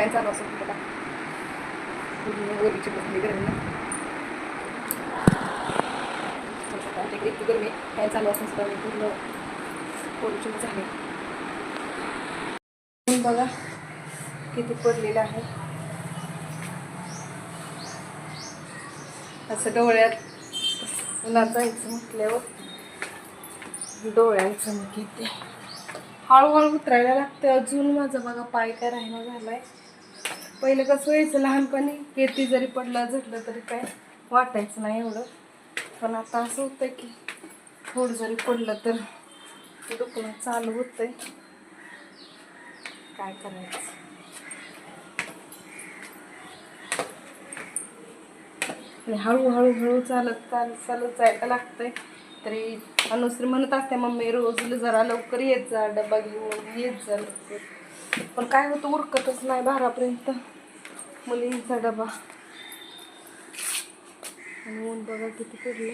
Fan चालू असेल बघा पूर्ण बसली गरमी ना. आमच्याकडे इतकी गरमी फॅन चालू असेल सुद्धा मी पूर्ण ओलीची झाली. बघा किती पडलेलं आहे. असं डोळ्यात उन्हात जायचं म्हटल्यावर डोळ्यांचं मग किती हळूहळू उतरायला लागतं अजून माझा बघा पाय काय राहिना आहे पहिलं कसं व्हायचं लहानपणी किती जरी पडलं झटलं तरी काय वाटायचं नाही एवढं. पण आता असं होतं की थोडं जरी पडलं तर ते दुखणं चालू होतंय. काय करायचं? आणि हळूहळू हळू चालत चालत चालत जायला लागतंय. तरी अनुश्री म्हणत असते मम्मी रोज जरा लवकर येत जा डबा घेऊन येत जा लवकर. पण काय होतं उरकतच नाही बारापर्यंत. मुलींचा डबा. आणि ऊन बघा किती पडलं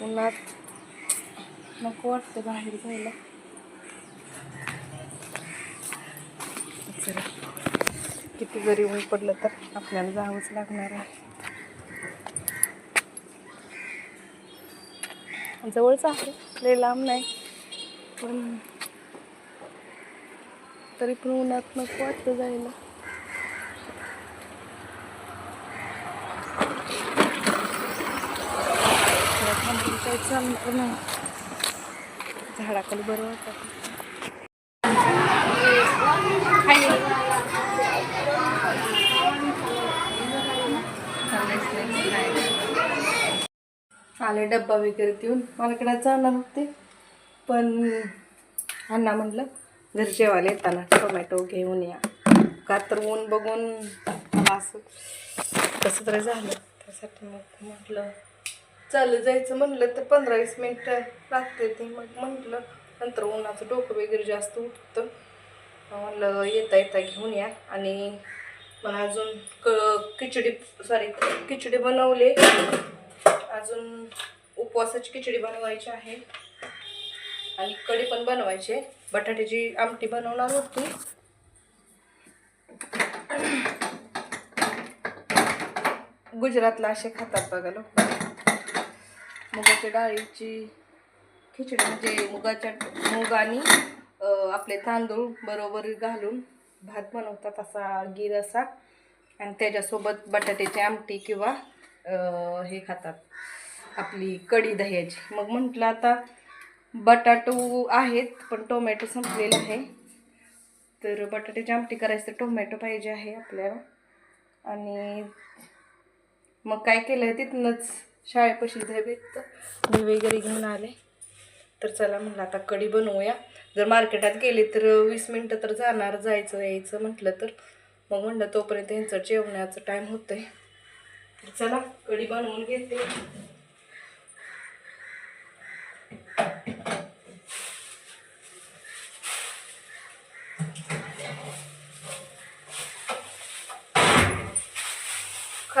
उन्हात नको वाटतं बाहेर जायला. किती जरी ऊन पडलं तर आपल्याला जावंच लागणार आहे. जवळच आहे लय लांब नाही. पण तरी पण उन्हात नको वाटतं जायला. काही चालणार नाही झाडाखाली बरं वाटत. आले डब्बा वगैरे देऊन मला जाणार होते. पण अण्णा म्हटलं घरी जेवायला येताना टोमॅटो घेऊन या. का तर ऊन बघून मला असं. कसं तरी झालं. त्यासाठी मग म्हटलं चालू जायचं म्हणलं तर पंधरा वीस मिनटं लागते ते. मग म्हटलं नंतर उन्हाचं डोकं वगैरे जास्त उठतं. म्हणलं येता येता घेऊन या. आणि मला अजून क खिचडी सॉरी खिचडी बनवले. अजून उपवासाची खिचडी बनवायची आहे. आणि कढी पण बनवायची आहे. बटाट्याची आमटी बनवणार होती. गुजरातला असे खातात बघा लोक. मुगाच्या डाळीची खिचडी म्हणजे मुगाच्या मुग आणि आपले तांदूळ बरोबर घालून भात बनवतात असा गिर असा. आणि त्याच्यासोबत बटाट्याची आमटी किंवा हे खातात. आपली कढी दह्याची. मग म्हटलं आता बटाटो आहेत पण टोमॅटो संपलेला आहे. तर बटाट्याची आमटी करायचं तर टोमॅटो पाहिजे आहे आपल्याला. आणि मग काय केलं तिथूनच शाळेपाशी भेटत मी वगैरे घेऊन आले. तर चला म्हणलं आता कढी बनवूया. जर मार्केटात गेले तर वीस मिनटं तर जाणार जायचं यायचं म्हटलं तर. मग म्हणलं तोपर्यंत यांचं जेवण्याचं टाईम होतंय. तर चला कढी बनवून घेते.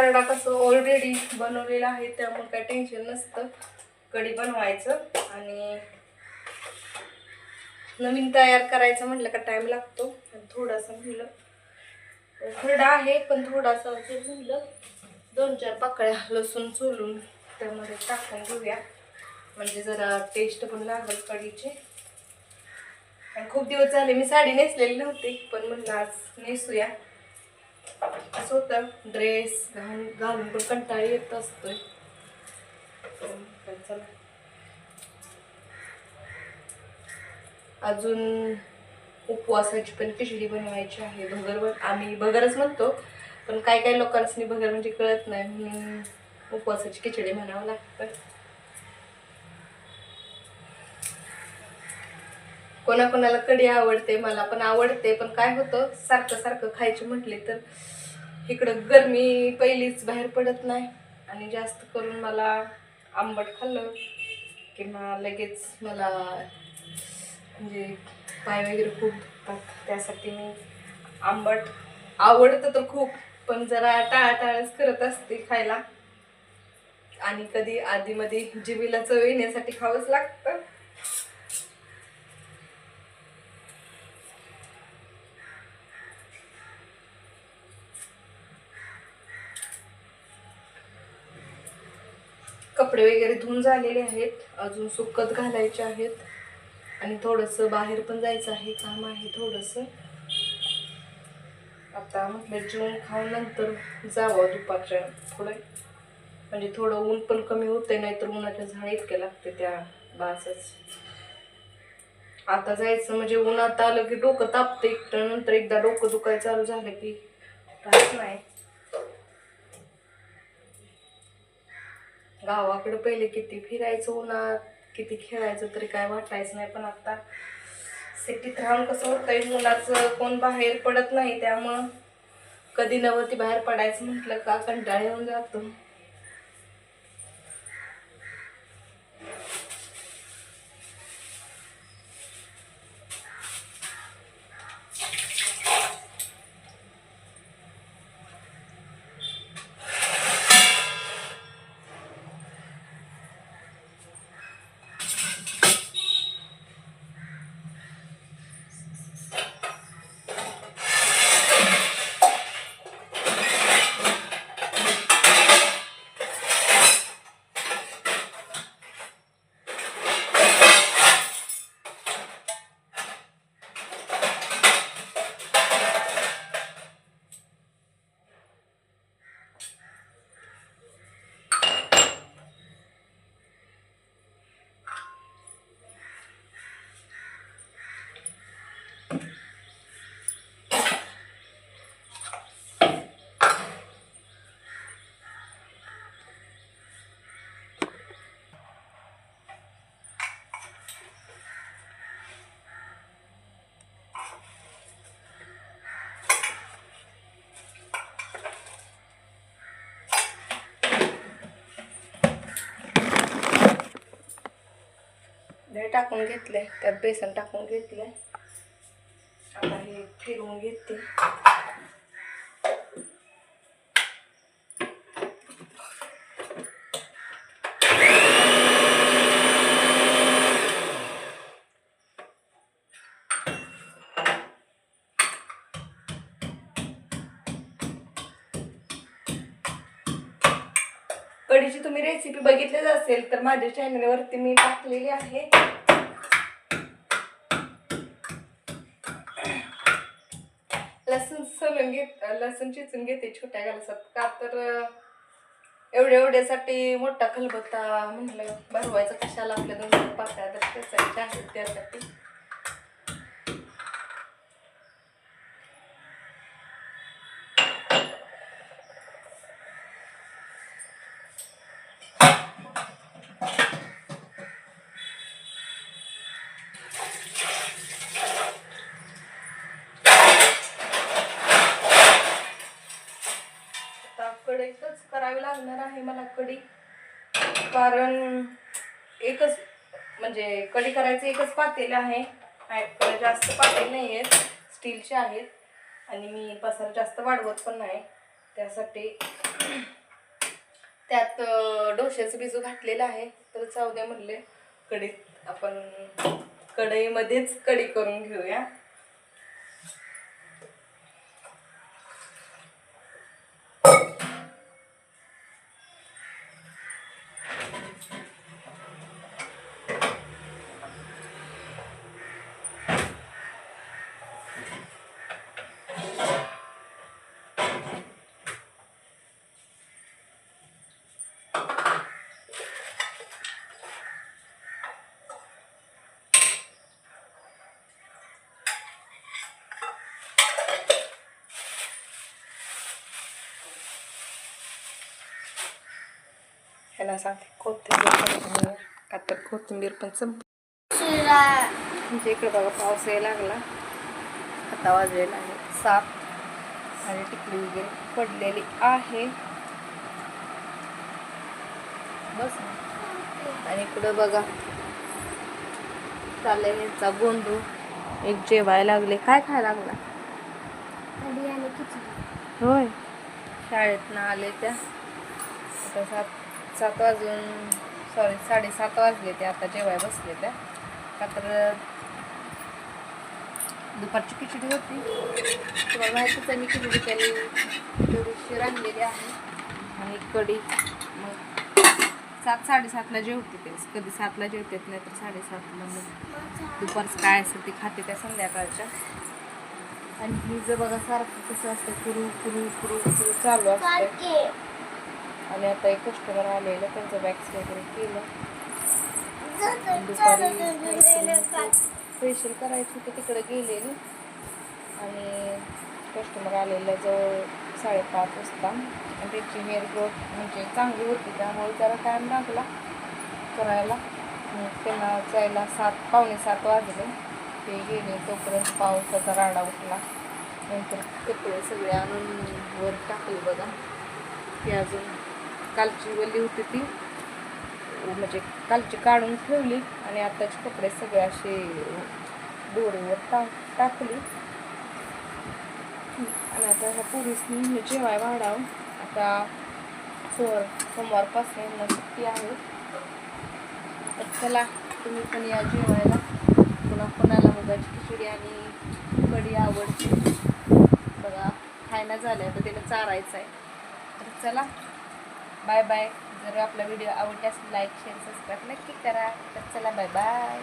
खरडा कसं ऑलरेडी बनवलेला आहे त्यामुळे काही टेन्शन नसतं. कढी बनवायचं आणि नवीन तयार करायचं म्हटलं का टाईम लागतो. आणि थोडासा म्हणलं खरडा आहे पण थोडासा जर म्हणलं दोन चार पाकळ्या लसूण चोलून त्यामध्ये टाकून घेऊया. म्हणजे जरा टेस्ट पण लागेल कढीची. आणि खूप दिवस झाले मी साडी नेसलेली नव्हती पण म्हणलं आज नेसूया. असं होतं ड्रेस घालून घालून पण कंटाळा येत असतोय. हो, चला अजून उपवासाची पण खिचडी बनवायची आहे. भगर आम्ही भगरच म्हणतो पण काय काय लोकांसनी भगर म्हणजे कळत नाही म्हणून उपवासाची खिचडी म्हणावं लागतं. कोणाकोणाला कढी आवडते मला पण आवडते पण काय होतं सारखं सारखं खायचे म्हटले तर इकडं गरमी पहिलीच बाहेर पडत नाही. आणि जास्त करून मला आंबट खाल्लं. किंवा लगेच मला म्हणजे पाय वगैरे खूप दुखतात. त्यासाठी मी आंबट आवडतं तर खूप पण जरा टाळाटाळच करत असते खायला. आणि कधी आधीमध्ये जिबीला चव येण्यासाठी खावंच लागतं. कपडे वगैरे धुवून झालेले आहेत. अजून सुकत घालायचे आहेत. आणि थोडंसं बाहेर पण जायचं आहे. काम आहे थोडंसं. आता म्हटलं जेवण खाऊन नंतर जावं दुपारच्या पुढे. म्हणजे थोडं ऊन पण कमी होते नाहीतर उन्हाच्या झाड इतके लागते त्या बासच. आता जायचं म्हणजे उन्हात आलं की डोकं तापते तर नंतर एकदा डोकं दुखायला चालू झालं की राहत नाही. गावाकडं पहिले किती फिरायचं उन्हात किती खेळायचं तरी काय वाटायचं नाही. पण आता सिटीत राहून कसं होतंय मुलाचं कोण बाहेर पडत नाही त्यामुळं कधी नवती बाहेर पडायचं म्हटलं का कंटाळ येऊन जातो. टाकून घेतले त्यात बेसन टाकून घेतलं आता हे फिरवून घेते. कढीची तुम्ही रेसिपी बघितलीच असेल तर माझ्या चॅनलवरती मी टाकलेली आहे. रंगीत घेत लसूण चिचून घेते छोट्या गॅसत का तर एवढे एवढ्या एवढ्यासाठी मोठा खलबत्ता म्हणलं भरवायचं कशाला आपल्या दोन पाकळ्या तर त्यासाठी. कढईतच करावी लागणार आहे मला कढी कारण एकच म्हणजे कढी करायचं एकच पातेल आहे. माझ्याकडे जास्त पातेल नाही आहेत. स्टीलचे आहेत. आणि मी पसार जास्त वाढवत पण नाही. त्यासाठी त्यात डोश्याचं बिजू घातलेलं आहे. तर जाऊ द्या म्हणले कढीत आपण कढईमध्येच कढी करून घेऊया. ह्याला सांगते कोथिंबीर तर कोथिंबीर पण संप म्हणजे इकडे बघा पाऊस यायला लागला आता वाजलेला आहे साप आणि टिकली वगैरे पडलेली आहे बस आणि इकडं बघा चाललंय ह्यांचा गोंधळ एक जेवायला लागले काय खायला लागला होय शाळेतनं आले त्या आता सात सात वाजून सॉरी साडेसात वाजले ते आता जेवाय बसले त्या. का तर दुपारची खिचडी होती. तुम्हाला माहितीच आहे मी खिचडी केली. थोडीशी राहिलेली आहे. आणि कढी. मग सात साडेसातला जेवते ते. कधी सातला जेवतात नाही तर साडेसातला मग दुपारचं काय असेल ते खाते त्या संध्याकाळच्या. आणि ही जर बघा सारखं कसं असतं कुरू कुरू कुरू कुरू चालू असतं. आणि आता एक कस्टमर आलेलं त्यांचं वॅक्स वगैरे केलं. दुपारी फेशियल करायचं होतं तिकडे गेलेली. आणि कस्टमर आलेलं जवळ साडेपाच वाजता. आणि त्याची हेअर ग्रोथ म्हणजे चांगली होती त्यामुळे त्याला टाईम लागला करायला. मग त्यांना जायला सात पावणे सात वाजले. ते गेले तोपर्यंत पावसाचा राडा उठला. नंतर कपडे सगळे आणून वर टाकले बघा. ते अजून कालची वल्ली होती ती. म्हणजे कालची काढून ठेवली आणि आताचे कपडे सगळे असे दोरीवर टा टाकली. आणि आता ह्या पोरीसनी जेवाय वाढावं. आता सोर सोमवारपासून यांना सुट्टी आहे. तर चला तुम्ही पण या जेवायला. पुन्हा कोणाला मुगाची खिचडी आणि कढी आवडते. बघा खायला झालं तर तिला चारायचं आहे तर चला. Bye bye. जर आपला व्हिडिओ आवडल्यास लाईक शेअर सबस्क्राईब नक्की करा. तर चला बाय बाय